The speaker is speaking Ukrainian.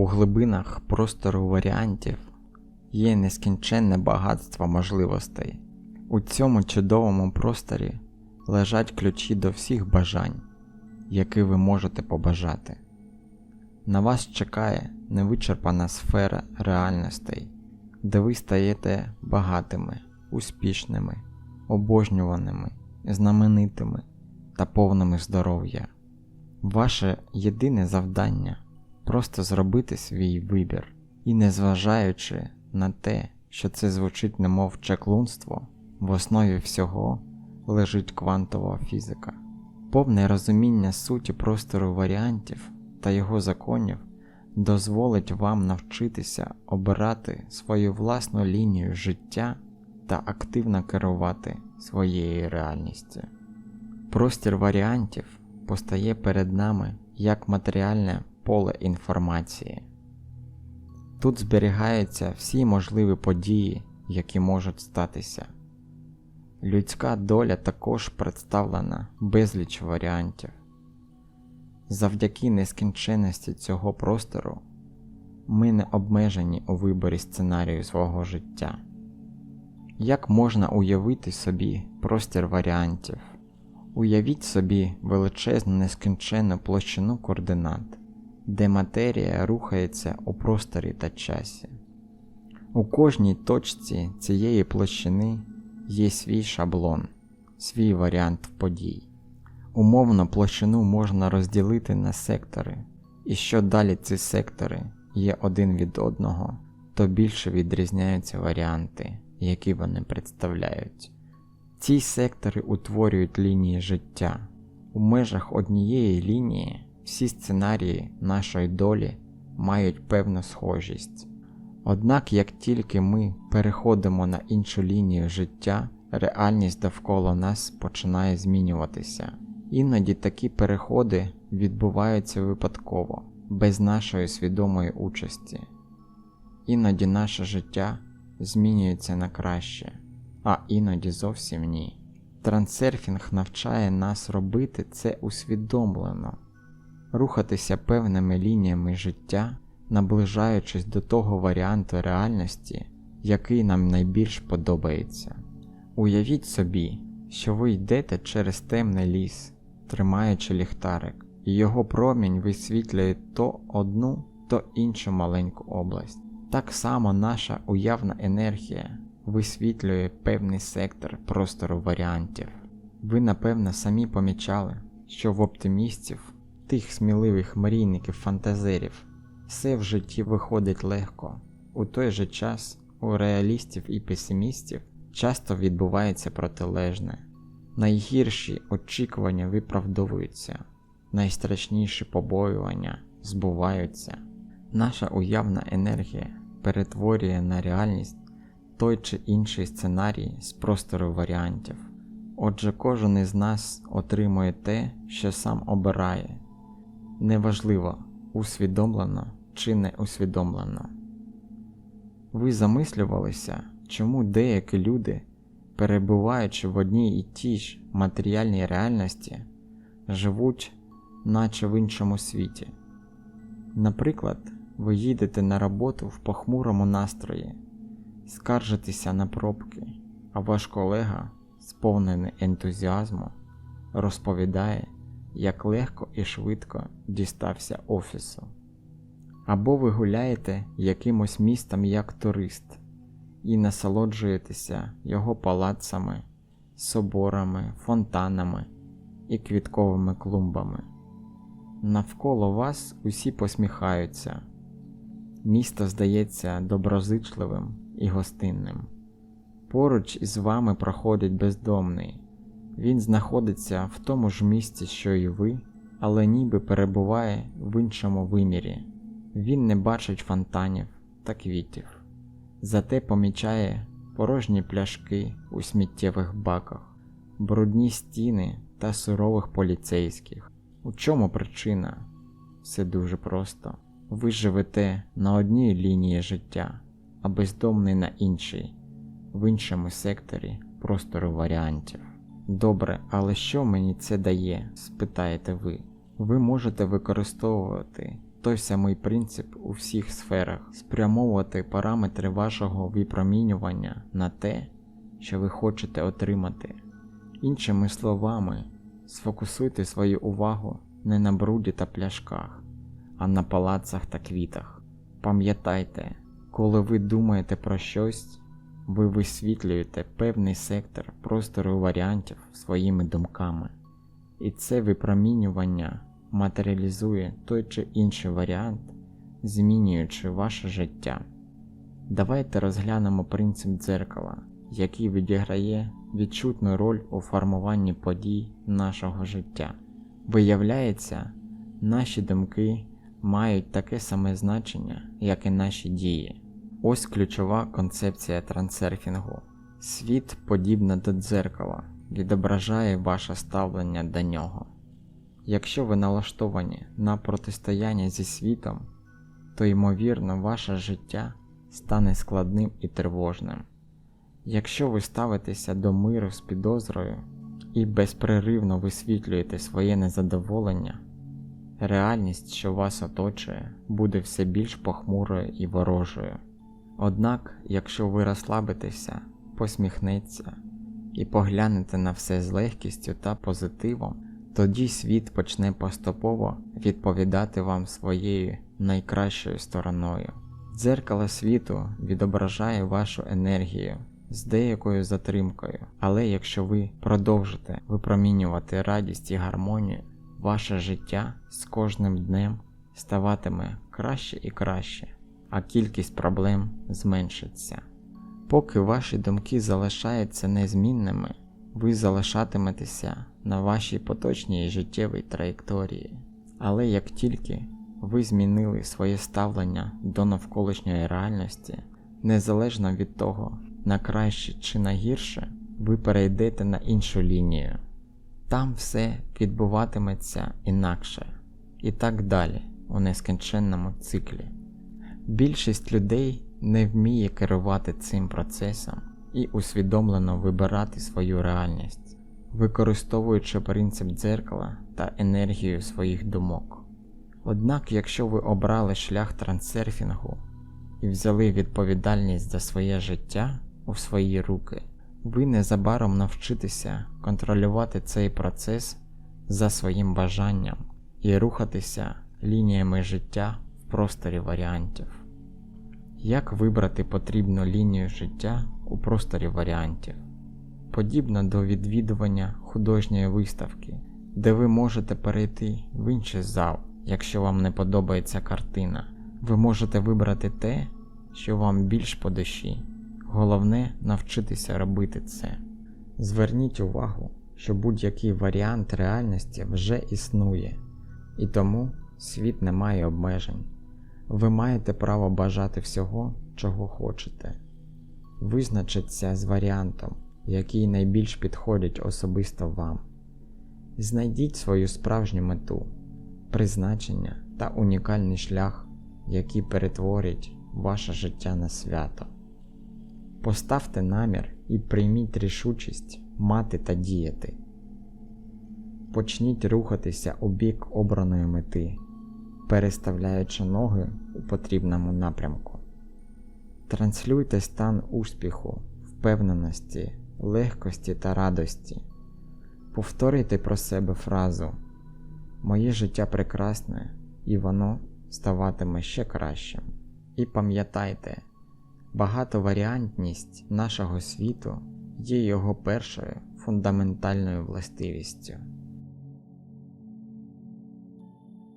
У глибинах простору варіантів є нескінченне багатство можливостей. У цьому чудовому просторі лежать ключі до всіх бажань, які ви можете побажати. На вас чекає невичерпана сфера реальностей, де ви стаєте багатими, успішними, обожнюваними, знаменитими та повними здоров'я. Ваше єдине завдання просто зробити свій вибір і, незважаючи на те, що це звучить немов чаклунство, в основі всього лежить квантова фізика. Повне розуміння суті простору варіантів та його законів дозволить вам навчитися обирати свою власну лінію життя та активно керувати своєю реальністю. Простір варіантів постає перед нами як матеріальне поле інформації. Тут зберігаються всі можливі події, які можуть статися. Людська доля також представлена безліч варіантів. Завдяки нескінченності цього простору ми не обмежені у виборі сценарію свого життя. Як можна уявити собі простір варіантів? Уявіть собі величезну нескінченну площину координат, де матерія рухається у просторі та часі. У кожній точці цієї площини є свій шаблон, свій варіант подій. Умовно площину можна розділити на сектори, і що далі ці сектори є один від одного, то більше відрізняються варіанти, які вони представляють. Ці сектори утворюють лінії життя. У межах однієї лінії всі сценарії нашої долі мають певну схожість. Однак, як тільки ми переходимо на іншу лінію життя, реальність довкола нас починає змінюватися. Іноді такі переходи відбуваються випадково, без нашої свідомої участі. Іноді наше життя змінюється на краще, а іноді зовсім ні. Трансерфінг навчає нас робити це усвідомлено, рухатися певними лініями життя, наближаючись до того варіанту реальності, який нам найбільш подобається. Уявіть собі, що ви йдете через темний ліс, тримаючи ліхтарик, і його промінь висвітлює то одну, то іншу маленьку область. Так само наша уявна енергія висвітлює певний сектор простору варіантів. Ви, напевно, самі помічали, що в оптимістів, тих сміливих мрійників фантазерів, все в житті виходить легко. У той же час у реалістів і песимістів часто відбувається протилежне. Найгірші очікування виправдовуються, найстрашніші побоювання збуваються. Наша уявна енергія перетворює на реальність той чи інший сценарій з простору варіантів. Отже, кожен із нас отримує те, що сам обирає. Неважливо, усвідомлено чи не усвідомлено. Ви замислювалися, чому деякі люди, перебуваючи в одній і тій ж матеріальній реальності, живуть наче в іншому світі. Наприклад, ви їдете на роботу в похмурому настрої, скаржитеся на пробки, а ваш колега, сповнений ентузіазму, розповідає, як легко і швидко дістався офісу. Або ви гуляєте якимось містом як турист і насолоджуєтеся його палацами, соборами, фонтанами і квітковими клумбами. Навколо вас усі посміхаються, місто здається доброзичливим і гостинним. Поруч із вами проходить бездомний, він знаходиться в тому ж місці, що і ви, але ніби перебуває в іншому вимірі. Він не бачить фонтанів та квітів, зате помічає порожні пляшки у сміттєвих баках, брудні стіни та сурових поліцейських. У чому причина? Все дуже просто. Ви живете на одній лінії життя, а бездомний на іншій, в іншому секторі простору варіантів. Добре, але що мені це дає? спитаєте ви. Ви можете використовувати той самий принцип у всіх сферах спрямовувати параметри вашого випромінювання на те, що ви хочете отримати. Іншими словами, сфокусуйте свою увагу не на бруді та пляшках, а на палацах та квітах. Пам'ятайте, коли ви думаєте про щось, ви висвітлюєте певний сектор простору варіантів своїми думками, і це випромінювання матеріалізує той чи інший варіант, змінюючи ваше життя. Давайте розглянемо принцип дзеркала, який відіграє відчутну роль у формуванні подій нашого життя. Виявляється, наші думки мають таке саме значення, як і наші дії. Ось ключова концепція трансерфінгу. Світ, подібно до дзеркала, відображає ваше ставлення до нього. Якщо ви налаштовані на протистояння зі світом, то ймовірно ваше життя стане складним і тривожним. Якщо ви ставитеся до миру з підозрою і безпреривно висвітлюєте своє незадоволення, реальність, що вас оточує, буде все більш похмурою і ворожою. Однак, якщо ви розслабитеся, посміхнеться і поглянете на все з легкістю та позитивом, тоді світ почне поступово відповідати вам своєю найкращою стороною. Дзеркало світу відображає вашу енергію з деякою затримкою, але якщо ви продовжите випромінювати радість і гармонію, ваше життя з кожним днем ставатиме краще і краще, а кількість проблем зменшиться. Поки ваші думки залишаються незмінними, ви залишатиметеся на вашій поточній життєвій траєкторії. Але як тільки ви змінили своє ставлення до навколишньої реальності, незалежно від того, на краще чи на гірше, ви перейдете на іншу лінію. Там все відбуватиметься інакше, і так далі у нескінченному циклі. Більшість людей не вміє керувати цим процесом і усвідомлено вибирати свою реальність, використовуючи принцип дзеркала та енергію своїх думок. Однак, якщо ви обрали шлях трансерфінгу і взяли відповідальність за своє життя у свої руки, ви незабаром навчитеся контролювати цей процес за своїм бажанням і рухатися лініями життя в просторі варіантів. Як вибрати потрібну лінію життя у просторі варіантів? Подібно до відвідування художньої виставки, де ви можете перейти в інший зал, якщо вам не подобається картина, ви можете вибрати те, що вам більш по душі. Головне навчитися робити це. Зверніть увагу, що будь-який варіант реальності вже існує, і тому світ не має обмежень. Ви маєте право бажати всього, чого хочете. Визначіться з варіантом, який найбільш підходить особисто вам. Знайдіть свою справжню мету, призначення та унікальний шлях, який перетворить ваше життя на свято. Поставте намір і прийміть рішучість мати та діяти. Почніть рухатися у бік обраної мети, переставляючи ноги у потрібному напрямку. Транслюйте стан успіху, впевненості, легкості та радості. Повторюйте про себе фразу Моє життя прекрасне і воно ставатиме ще кращим. І пам'ятайте, багатоваріантність нашого світу є його першою фундаментальною властивістю.